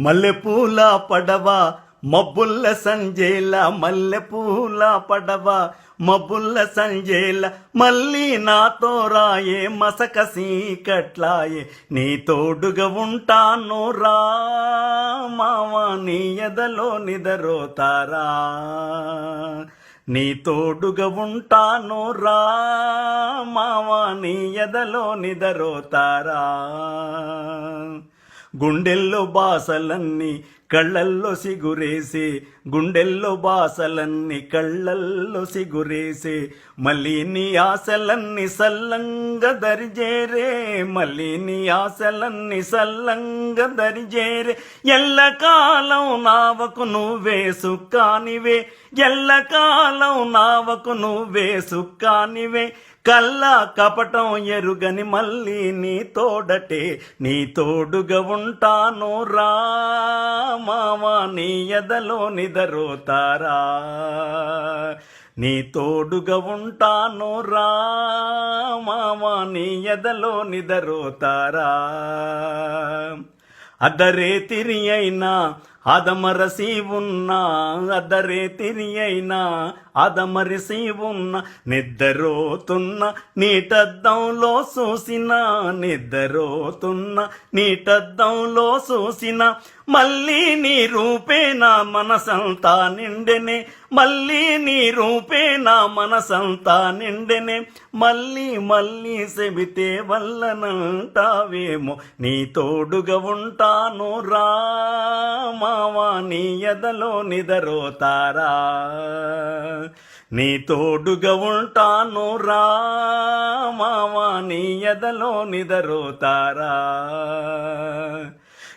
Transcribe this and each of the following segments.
మల్లెపూల పడవ మబ్బుల్ల సంజేల మల్లెపూల పడవ మబ్బుల్ల సంజేల మళ్ళీ నాతో రాయే మసక సీకట్లాయే. నీ తోడుగా ఉంటాను రా మావా నీ ఎదలో నిదరోతారా. నీ తోడుగా ఉంటాను రా మావా నీ ఎదలో నిదరోతారా. గుండెల్లో బాసలన్నీ కళ్ళల్లో సిగురేసి గుండెల్లో బాసలన్నీ కళ్ళల్లో సిగురేసి మళ్ళీ నీ ఆశలన్నీ సల్లంగా దరిజేరే మళ్ళీ నీ ఆశలన్నీ సల్లంగా దరిజేరే. ఎల్లకాలం నావకు నువ్వే సుక్కానివే ఎల్లకాలం నావకు నువ్వే సుక్కానివే కళ్ళ కపటం ఎరుగని మళ్ళీ నీ తోడటే నీ తోడుగా ఉంటాను రా మావా నీ ఎదలో నిదరోతారా. నీ తోడుగా ఉంటాను రా మావా నీ ఎదలో నిదరోతారా. అదరే తిరి అయినా అదమరసి ఉన్నా అదరే తిరి అయినా అదమరసి ఉన్న నిద్రపోతున్న నీటద్దంలో చూసిన నిద్రపోతున్న నీటద్దంలో చూసిన మళ్ళీ నీ రూపే నా మనసంతా నిండెనే మళ్ళీ నీ రూపే నా మనసంతా నిండెనే మళ్ళీ మళ్ళీ చెబితే వల్లనంటావేమో నీ తోడుగా ఉంటాను రామా మావా నీ ఎదలో నిదరోతారా? నీ తోడుగా ఉంటాను రా మావా నీ ఎదలో నిదరోతారా?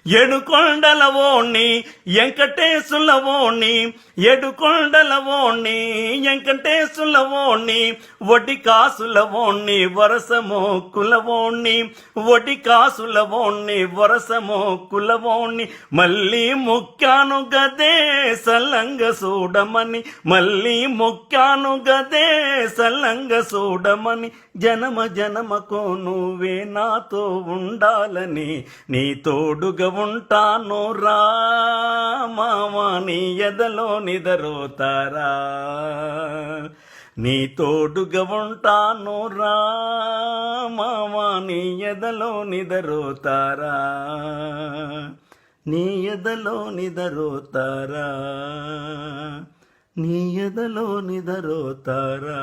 ఎడుకొండలవోణ్ణి వెంకటేశులవోణ్ణి ఎడుకొండలవోణ్ణి వెంకటేశులవోణ్ణి వడ్డి కాసులవోణ్ణి వరసమో కులవోణ్ణి వడ్డి కాసులవోణ్ణి వరసమో కులవోణ్ణి మళ్ళీ ముక్కాను గదే సల్లంగ చూడమని మళ్ళీ ముక్కాను గదే సల్లంగ చూడమని జనమ జనమకు నువ్వే నాతో ఉండాలని నీ తోడుగా ఉంటాను రా మావా ఎదలో నిదరోతారా. నీ తోడుగా ఉంటాను రా మావా ఎదలో నిదరోతారా. నీ ఎదలో నిదరోతారా. నీ ఎదలో నిదరోతారా.